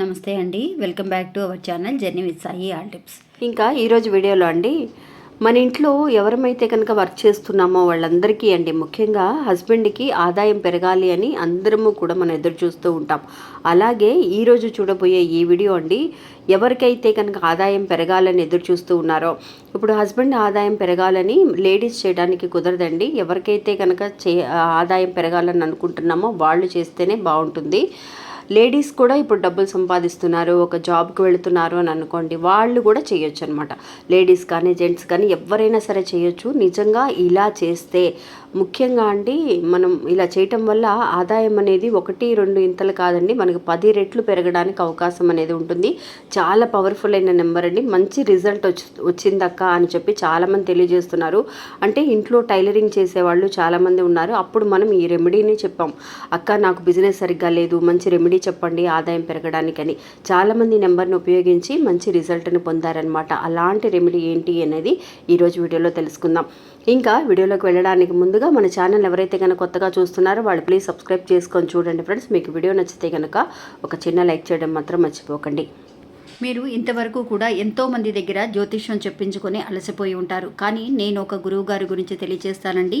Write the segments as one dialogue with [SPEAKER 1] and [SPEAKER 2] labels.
[SPEAKER 1] నమస్తే అండి. Welcome back to our channel journey with Sai all tips.
[SPEAKER 2] ఇంకా ఈరోజు వీడియోలో అండి మన ఇంట్లో ఎవరమైతే కనుక వర్క్ చేస్తున్నామో వాళ్ళందరికీ అండి ముఖ్యంగా హస్బెండ్కి ఆదాయం పెరగాలి అని అందరము కూడా మనం ఎదురు చూస్తూ ఉంటాం. అలాగే ఈరోజు చూడబోయే ఈ వీడియో అండి ఎవరికైతే కనుక ఆదాయం పెరగాలని ఎదురు చూస్తూ ఉన్నారో ఇప్పుడు హస్బెండ్ ఆదాయం పెరగాలని లేడీస్ చేయడానికి కుదరదండి. ఎవరికైతే కనుక చే ఆదాయం పెరగాలని అనుకుంటున్నామో వాళ్ళు చేస్తేనే బాగుంటుంది. లేడీస్ కూడా ఇప్పుడు డబ్బులు సంపాదిస్తున్నారు ఒక జాబ్కి వెళుతున్నారు అని అనుకోండి వాళ్ళు కూడా చేయొచ్చు అనమాట లేడీస్ కానీ జెంట్స్ కానీ ఎవరైనా సరే చేయొచ్చు. నిజంగా ఇలా చేస్తే ముఖ్యంగా అండి మనం ఇలా చేయటం వల్ల ఆదాయం అనేది ఒకటి రెండు ఇంతలు కాదండి మనకు పది రెట్లు పెరగడానికి అవకాశం అనేది ఉంటుంది. చాలా పవర్ఫుల్ అయిన నెంబర్ అండి. మంచి రిజల్ట్ వచ్చి వచ్చిందక్క అని చెప్పి చాలామంది తెలియజేస్తున్నారు. అంటే ఇంట్లో టైలరింగ్ చేసేవాళ్ళు చాలామంది ఉన్నారు. అప్పుడు మనం ఈ రెమెడీని చెప్పాం. అక్క నాకు బిజినెస్ సరిగ్గా లేదు మంచి రెమెడీ చెప్పండి ఆదాయం పెరగడానికని. చాలామంది నెంబర్ను ఉపయోగించి మంచి రిజల్ట్ని పొందారనమాట అలాంటి రెమెడీ ఏంటి అనేది ఈరోజు వీడియోలో తెలుసుకుందాం. ఇంకా వీడియోలోకి వెళ్ళడానికి ముందుగా మన ఛానల్ ఎవరైతే కనుక కొత్తగా చూస్తున్నారో వాళ్ళు ప్లీజ్ సబ్స్క్రైబ్ చేసుకొని చూడండి ఫ్రెండ్స్. మీకు వీడియో నచ్చితే కనుక ఒక చిన్న లైక్ చేయడం మాత్రం మర్చిపోకండి.
[SPEAKER 1] మీరు ఇంతవరకు కూడా ఎంతో మంది దగ్గర జ్యోతిష్యం చెప్పించుకొని అలసిపోయి ఉంటారు. కానీ నేను ఒక గురువు గారి గురించి తెలియజేస్తానండి.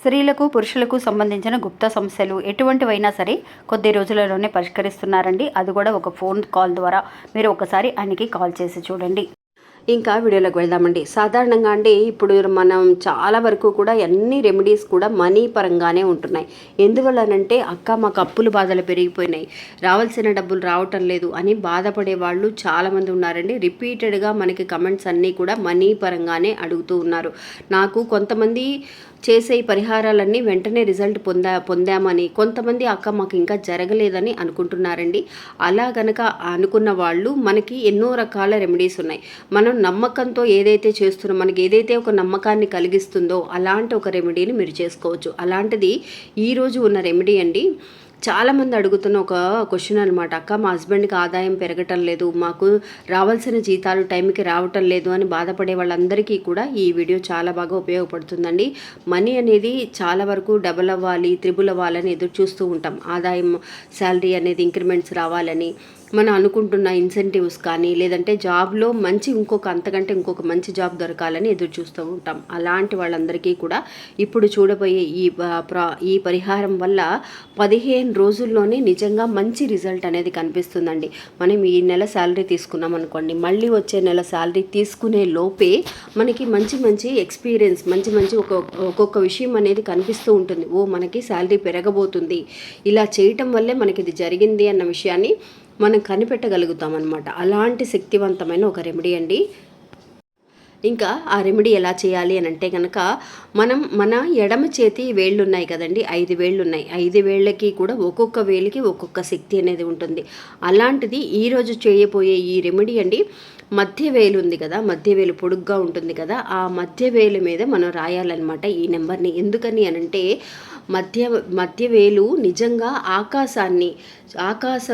[SPEAKER 1] స్త్రీలకు పురుషులకు సంబంధించిన గుప్త సమస్యలు ఎటువంటివైనా సరే కొద్ది రోజులలోనే పరిష్కరిస్తున్నారండి. అది కూడా ఒక ఫోన్ కాల్ ద్వారా. మీరు ఒకసారి ఆయనకి కాల్ చేసి చూడండి.
[SPEAKER 2] ఇంకా వీడియోలోకి వెళ్దామండి. సాధారణంగా అండి ఇప్పుడు మనం చాలా వరకు కూడా అన్ని రెమెడీస్ కూడా మనీ పరంగానే ఉంటున్నాయి. ఎందువల్లనంటే అక్క మాకు అప్పులు బాధలు పెరిగిపోయినాయి. రావాల్సిన డబ్బులు రావటం లేదు అని బాధపడే వాళ్ళు చాలామంది ఉన్నారండి. రిపీటెడ్గా మనకి కమెంట్స్ అన్నీ కూడా మనీ పరంగానే అడుగుతూ ఉన్నారు. నాకు కొంతమంది చేసే ఈ పరిహారాలన్నీ వెంటనే రిజల్ట్ పొందా పొందామని కొంతమంది అక్క మాకు ఇంకా జరగలేదని అనుకుంటున్నారండి. అలా గనక అనుకున్న వాళ్ళు మనకి ఎన్నో రకాల రెమెడీస్ ఉన్నాయి. మనం నమ్మకంతో ఏదైతే చేస్తున్నాం మనకి ఏదైతే ఒక నమ్మకాన్ని కలిగిస్తుందో అలాంటి ఒక రెమెడీని మీరు చేసుకోవచ్చు. అలాంటిది ఈరోజు ఉన్న రెమెడీ అండి. చాలామంది అడుగుతున్న ఒక క్వశ్చన్ అనమాట అక్క మా హస్బెండ్కి ఆదాయం పెరగటం లేదు. మాకు రావాల్సిన జీతాలు టైంకి రావటం లేదు అని బాధపడే వాళ్ళందరికీ కూడా ఈ వీడియో చాలా బాగా ఉపయోగపడుతుందండి. మనీ అనేది చాలా వరకు డబుల్ అవ్వాలి త్రిబుల్ అవ్వాలని ఎదురు చూస్తూ ఉంటాం. ఆదాయం శాలరీ అనేది ఇంక్రిమెంట్స్ రావాలని మనం అనుకుంటున్న ఇన్సెంటివ్స్ కానీ లేదంటే జాబ్లో మంచి ఇంకొక అంతకంటే ఇంకొక మంచి జాబ్ దొరకాలని ఎదురు చూస్తూ ఉంటాం. అలాంటి వాళ్ళందరికీ కూడా ఇప్పుడు చూడబోయే ఈ ఈ పరిహారం వల్ల పదిహేను రోజుల్లోనే నిజంగా మంచి రిజల్ట్ అనేది కనిపిస్తుందండి. మనం ఈ నెల శాలరీ తీసుకున్నాం అనుకోండి మళ్ళీ వచ్చే నెల శాలరీ తీసుకునే లోపే మనకి మంచి మంచి ఎక్స్పీరియన్స్ మంచి మంచి ఒక ఒక్కొక్క విషయం అనేది కనిపిస్తూ ఉంటుంది. ఓ మనకి శాలరీ పెరగబోతుంది. ఇలా చేయటం వల్లే మనకి ఇది జరిగింది అన్న విషయాన్ని మనం కనిపెట్టగలుగుతాం అనమాట అలాంటి శక్తివంతమైన ఒక రెమెడీ అండి. ఇంకా ఆ రెమెడీ ఎలా చేయాలి అని అంటే కనుక మనం మన ఎడమ చేతి వేళ్ళు ఉన్నాయి కదండి. ఐదు వేళ్ళు ఉన్నాయి ఐదు వేళ్ళకి కూడా ఒక్కొక్క వేలికి ఒక్కొక్క శక్తి అనేది ఉంటుంది. అలాంటిది ఈరోజు చేయబోయే ఈ రెమెడీ అండి మధ్య వేలు ఉంది కదా మధ్య వేలు పొడుగ్గా ఉంటుంది కదా ఆ మధ్య వేలు మీద మనం రాయాలన్నమాట ఈ నెంబర్ని ఎందుకని అనంటే మధ్య మధ్య వేలు నిజంగా ఆకాశాన్ని ఆకాశ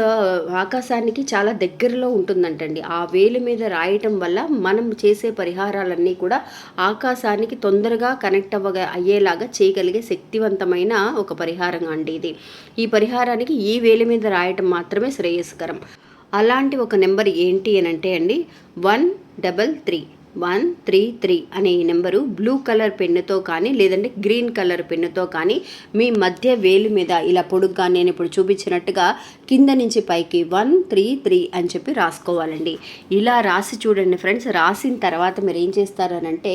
[SPEAKER 2] ఆకాశానికి చాలా దగ్గరలో ఉంటుందంటండి. ఆ వేలు మీద రాయటం వల్ల మనం చేసే పరిహారాలన్నీ కూడా ఆకాశానికి తొందరగా కనెక్ట్ అవ్వగా అయ్యేలాగా చేయగలిగే శక్తివంతమైన ఒక పరిహారం అండి ఇది. ఈ పరిహారానికి ఈ వేలు మీద రాయటం మాత్రమే శ్రేయస్కరం. అలాంటి ఒక నెంబర్ ఏంటి అని అంటే అండి one double three. One three three అనే ఈ నెంబరు బ్లూ కలర్ పెన్నుతో కానీ లేదంటే గ్రీన్ కలర్ పెన్నుతో కానీ మీ మధ్య వేలు మీద ఇలా పొడుగ్గా నేను ఇప్పుడు చూపించినట్టుగా కింద నుంచి పైకి వన్ త్రీ త్రీ అని చెప్పి రాసుకోవాలండి. ఇలా రాసి చూడండి ఫ్రెండ్స్ రాసిన తర్వాత మీరు ఏం చేస్తారనంటే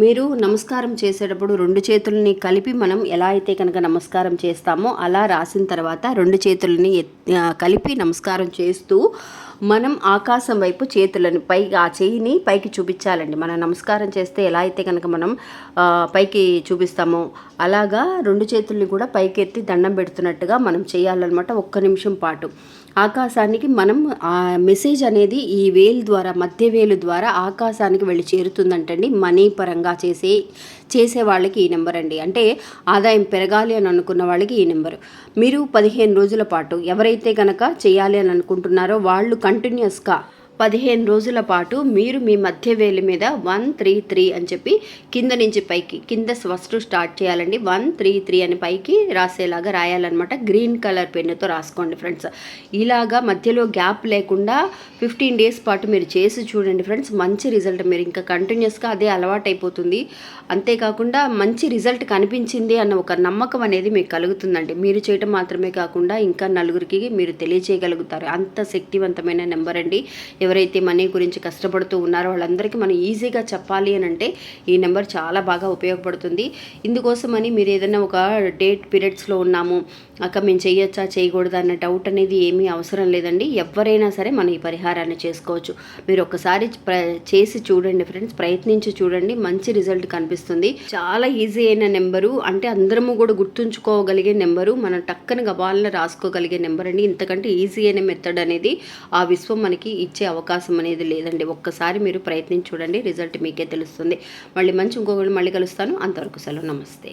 [SPEAKER 2] మీరు నమస్కారం చేసేటప్పుడు రెండు చేతులని కలిపి మనం ఎలా అయితే కనుక నమస్కారం చేస్తామో అలా రాసిన తర్వాత రెండు చేతులని ఎత్- కలిపి నమస్కారం చేస్తూ మనం ఆకాశం వైపు చేతులను పై ఆ చేయిని పైకి చూపించాలండి. మనం నమస్కారం చేస్తే ఎలా అయితే కనుక మనం పైకి చూపిస్తామో అలాగా రెండు చేతుల్ని కూడా పైకెత్తి దండం పెడుతున్నట్టుగా మనం చేయాలన్నమాట ఒక్క నిమిషం పాటు. ఆకాశానికి మనం ఆ మెసేజ్ అనేది ఈ వేలు ద్వారా మధ్య వేలు ద్వారా ఆకాశానికి వెళ్ళి చేరుతుందంటండి. మనీ పరంగా చేసే చేసే వాళ్ళకి ఈ నెంబర్ అండి. అంటే ఆదాయం పెరగాలి అని అనుకున్న వాళ్ళకి ఈ నెంబర్. మీరు పదిహేను రోజుల పాటు ఎవరైతే కనుక చేయాలి అని అనుకుంటున్నారో వాళ్ళు కంటిన్యూస్గా పదిహేను రోజుల పాటు మీరు మీ మధ్య వేలి మీద వన్ త్రీ త్రీ అని చెప్పి కింద నుంచి పైకి కింద ఫస్ట్ స్టార్ట్ చేయాలండి. వన్ త్రీ త్రీ అని పైకి రాసేలాగా రాయాలన్నమాట. గ్రీన్ కలర్ పెన్నుతో రాసుకోండి ఫ్రెండ్స్. ఇలాగా మధ్యలో గ్యాప్ లేకుండా ఫిఫ్టీన్ డేస్ పాటు మీరు చేసి చూడండి ఫ్రెండ్స్. మంచి రిజల్ట్ మీరు ఇంకా కంటిన్యూస్గా అదే అలవాటైపోతుంది. అంతేకాకుండా మంచి రిజల్ట్ కనిపించింది అన్న ఒక నమ్మకం అనేది మీకు కలుగుతుందండి. మీరు చేయటం మాత్రమే కాకుండా ఇంకా నలుగురికి మీరు తెలియజేయగలుగుతారు అంత శక్తివంతమైన నెంబర్ అండి. ఎవరైతే మనీ గురించి కష్టపడుతూ ఉన్నారో వాళ్ళందరికీ మనం ఈజీగా చెప్పాలి అని అంటే ఈ నెంబర్ చాలా బాగా ఉపయోగపడుతుంది. ఇందుకోసమని మీరు ఏదైనా ఒక డేట్ పీరియడ్స్లో ఉన్నాము అక్క మేము చేయొచ్చా చేయకూడదా అన్న డౌట్ అనేది ఏమీ అవసరం లేదండి. ఎవరైనా సరే మనం ఈ పరిహారాన్ని చేసుకోవచ్చు. మీరు ఒకసారి చేసి చూడండి ఫ్రెండ్స్ ప్రయత్నించి చూడండి మంచి రిజల్ట్ కనిపిస్తుంది. చాలా ఈజీ అయిన నెంబరు అంటే అందరము కూడా గుర్తుంచుకోగలిగే నెంబరు మనం టక్కన గబాలను రాసుకోగలిగే నెంబర్ అండి ఇంతకంటే ఈజీ అయిన మెథడ్ అనేది ఆ విశ్వం మనకి ఇచ్చే అవకాశం అనేది లేదండి. ఒక్కసారి మీరు ప్రయత్నించి చూడండి రిజల్ట్ మీకే తెలుస్తుంది. మళ్ళీ మంచి ఇంకొకటి మళ్ళీ కలుస్తాను. అంతవరకు సెలవు. నమస్తే.